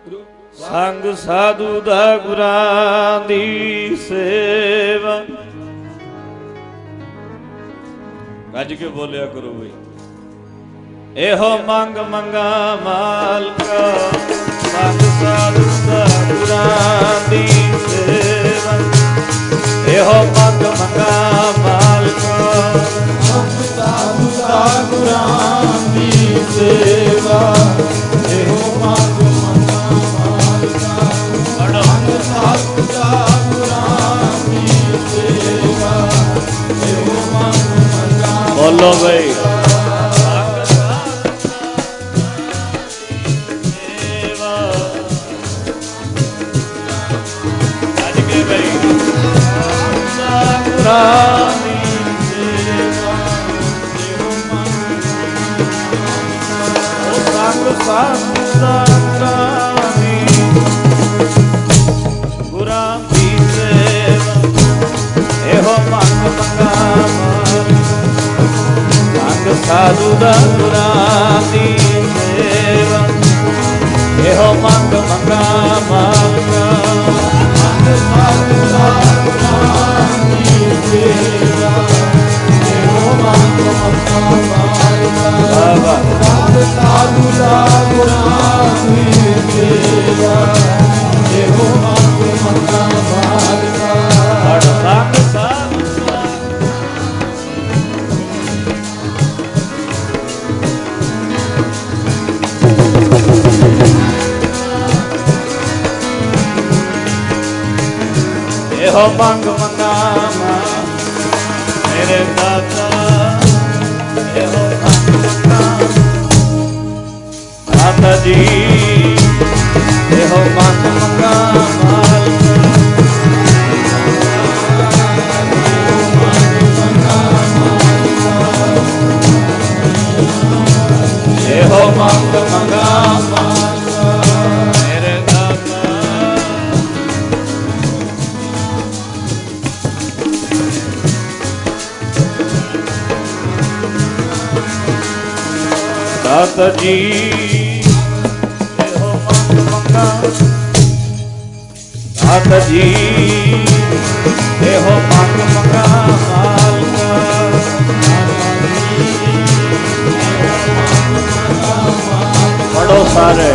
ਸੰਗ ਸਾਧੂ ਦਾ ਗੁਰਾਂ ਦੀ ਸੇਵਾ। ਗੱਜ ਕੇ ਬੋਲਿਆ ਕਰੋ ਬਈ। ਇਹੋ ਮੰਗ ਮੰਗਾ ਮਾਲਕਾ, ਸੰਗ ਸਾਧੂ ਦਾ ਗੁਰਾਂ ਦੀ ਸੇਵਾ। ਇਹੋ ਮੰਗ ਮੰਗਾ ਮਾਲਕਾ ਮੰਨਾ ਬੋਲੋ ਬਈ ਸਾਧੂ ਦਾ ਗੁਰਾਂ ਦੀ ਸੇਵਾ ਇਹੋ ਮੰਗ ਮੰਗਾ ਮਾਲਕਾ ਮੰਗ ਸਾਧੂ ਦਾ ਦੀ ਸੇਵਾ ਇਹੋ ਮੰਗ ਮੰਨਾ ਮਾਲਕਾ ਸਾਧੂ ਦਾ ਗੁਰਾਂ ਦੀ ਇਹੋ ਮੰਗ ਮੰਗਾ ਮੇਰੇ ਦਾਤਾ ਇਹੋ ਮੰਗ ਮੰਗਾ ਦਾਤਾ ਜੀ ਇਹੋ ਮੰਗ ਮੰਗਾ ਇਹੋ ਮੰਗ ਮੰਗਾ ਦਾਤਾ ਜੀ। ਇਹੋ ਮੰਗ ਮੰਗਾ ਦਾਤਾ ਜੀ। ਇਹੋ ਮੰਗ ਮੰਗਾ ਮਾਲਕਾ। ਪੜੋ ਸਾਰੇ।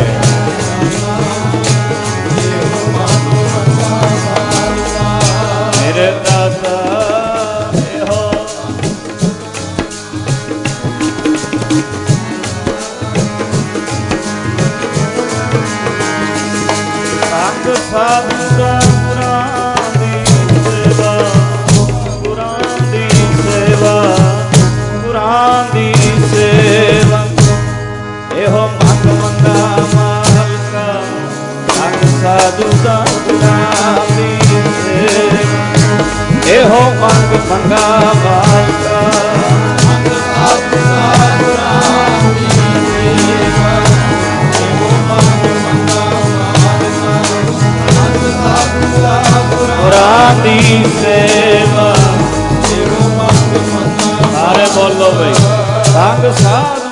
ਮੇਰੇ ਦਾਤਾ। ਸੰਗ ਸਾਧੂ ਦਾ ਗੁਰਾਂ ਦੀ ਸੇਵਾ ਇਹੋ ਮੰਗ ਮੰਗਾ ਦੀ ਸੇਵਾ। ਸਾਰੇ ਬੋਲੋ ਬਈ। ਸੰਗ